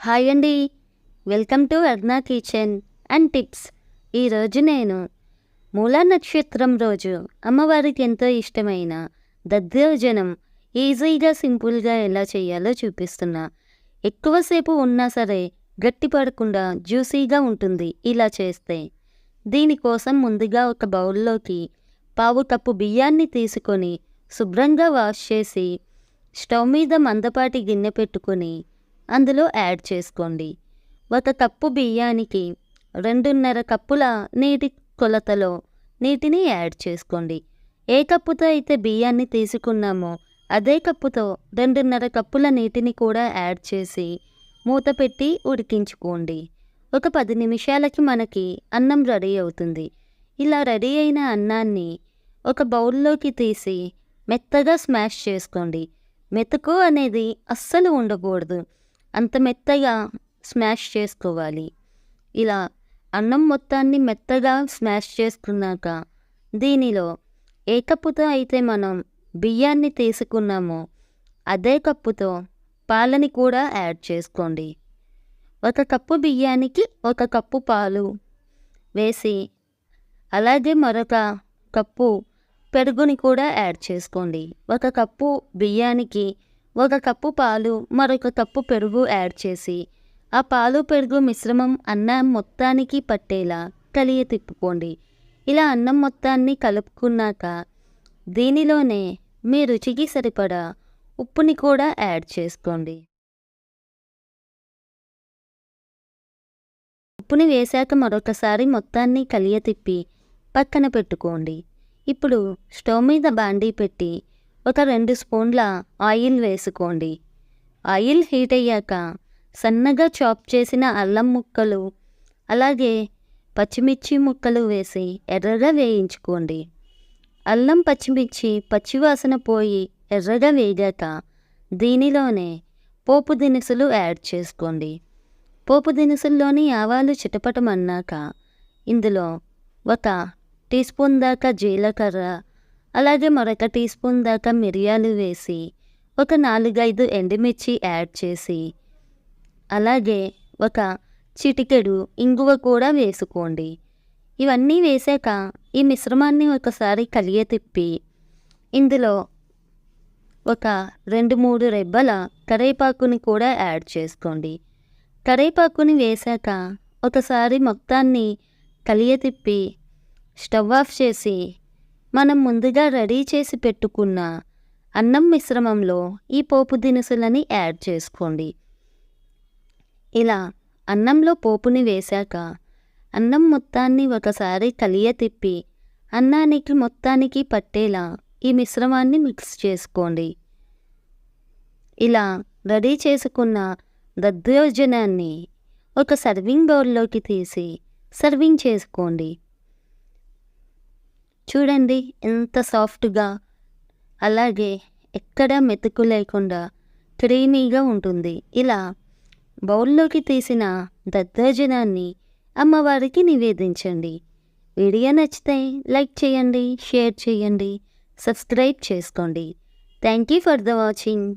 Hi అండి. Welcome to Arna kitchen and tips. ఈరోజు నేను మూలా నక్షత్రం రోజు అమ్మవారికి ఎంతో ఇష్టమైన దద్దోజనం ఈజీగా సింపుల్గా ఎలా చేయాలో చూపిస్తున్నా. ఎక్కువసేపు ఉన్నా సరే గట్టి పడకుండా జ్యూసీగా ఉంటుంది ఇలా చేస్తే. దీనికోసం ముందుగా ఒక బౌల్లోకి పావు కప్పు బియ్యాన్ని తీసుకొని శుభ్రంగా వాష్ చేసి స్టవ్ మీద మందపాటి గిన్నె పెట్టుకొని అందులో యాడ్ చేసుకోండి. ఒక కప్పు బియ్యానికి రెండున్నర కప్పుల నీటి కొలతలో నీటిని యాడ్ చేసుకోండి. ఏ కప్పుతో అయితే బియ్యాన్ని తీసుకున్నామో అదే కప్పుతో రెండున్నర కప్పుల నీటిని కూడా యాడ్ చేసి మూత పెట్టి ఉడికించుకోండి. ఒక పది నిమిషాలకి మనకి అన్నం రెడీ అవుతుంది. ఇలా రెడీ అయిన అన్నాన్ని ఒక బౌల్లోకి తీసి మెత్తగా స్మాష్ చేసుకోండి. మెతుకు అనేది అస్సలు ఉండకూడదు. అంత మెత్తగా స్మాష్ చేసుకోవాలి. ఇలా అన్నం మొత్తాన్ని మెత్తగా స్మాష్ చేసుకున్నాక దీనిలో ఏ కప్పుతో అయితే మనం బియ్యాన్ని తీసుకున్నామో అదే కప్పుతో పాలని కూడా యాడ్ చేసుకోండి. ఒక కప్పు బియ్యానికి ఒక కప్పు పాలు వేసి అలాగే మరొక కప్పు పెరుగుని కూడా యాడ్ చేసుకోండి. ఒక కప్పు బియ్యానికి ఒక కప్పు పాలు మరొక కప్పు పెరుగు యాడ్ చేసి ఆ పాలు పెరుగు మిశ్రమం అన్నం మొత్తానికి పట్టేలా కలియ తిప్పుకోండి. ఇలా అన్నం మొత్తాన్ని కలుపుకున్నాక దీనిలోనే మీ రుచికి సరిపడా ఉప్పుని కూడా యాడ్ చేసుకోండి. ఉప్పుని వేశాక మరొకసారి మొత్తాన్ని కలియ తిప్పి పక్కన పెట్టుకోండి. ఇప్పుడు స్టవ్ మీద బాండీ పెట్టి ఒక రెండు స్పూన్ల ఆయిల్ వేసుకోండి. ఆయిల్ హీట్ అయ్యాక సన్నగా చాప్ చేసిన అల్లం ముక్కలు అలాగే పచ్చిమిర్చి ముక్కలు వేసి ఎర్రగా వేయించుకోండి. అల్లం పచ్చిమిర్చి పచ్చివాసన పోయి ఎర్రగా వేగాక దీనిలోనే పోపు దినుసులు యాడ్ చేసుకోండి. పోపు దినుసుల్లోని ఆవాలు చిటపటమన్నాక ఇందులో ఒక టీ స్పూన్ దాకా జీలకర్ర అలాగే మరొక టీ స్పూన్ దాకా మిరియాలు వేసి ఒక నాలుగైదు ఎండుమిర్చి యాడ్ చేసి అలాగే ఒక చిటికెడు ఇంగువ కూడా వేసుకోండి. ఇవన్నీ వేసాక ఈ మిశ్రమాన్ని ఒకసారి కలియ తిప్పి ఇందులో ఒక రెండు మూడు రెబ్బల కరేపాకుని కూడా యాడ్ చేసుకోండి. కరేపాకుని వేశాక ఒకసారి మొత్తాన్ని కలియ తిప్పి స్టవ్ ఆఫ్ చేసి మనం ముందుగా రెడీ చేసి పెట్టుకున్న అన్నం మిశ్రమంలో ఈ పోపు దినుసులని యాడ్ చేసుకోండి. ఇలా అన్నంలో పోపుని వేశాక అన్నం మొత్తాన్ని ఒకసారి కలియ తిప్పి అన్నానికి మొత్తానికి పట్టేలా ఈ మిశ్రమాన్ని మిక్స్ చేసుకోండి. ఇలా రెడీ చేసుకున్న దద్దోజనాన్ని ఒక సర్వింగ్ బౌల్లోకి తీసి సర్వింగ్ చేసుకోండి. చూడండి ఎంత సాఫ్ట్గా అలాగే ఎక్కడ మెతుకు లేకుండా క్రీమీగా ఉంటుంది. ఇలా బౌల్లోకి తీసిన దద్దోజనాన్ని అమ్మవారికి నివేదించండి. వీడియో నచ్చితే లైక్ చేయండి షేర్ చేయండి సబ్స్క్రైబ్ చేసుకోండి. Thank you for the watching.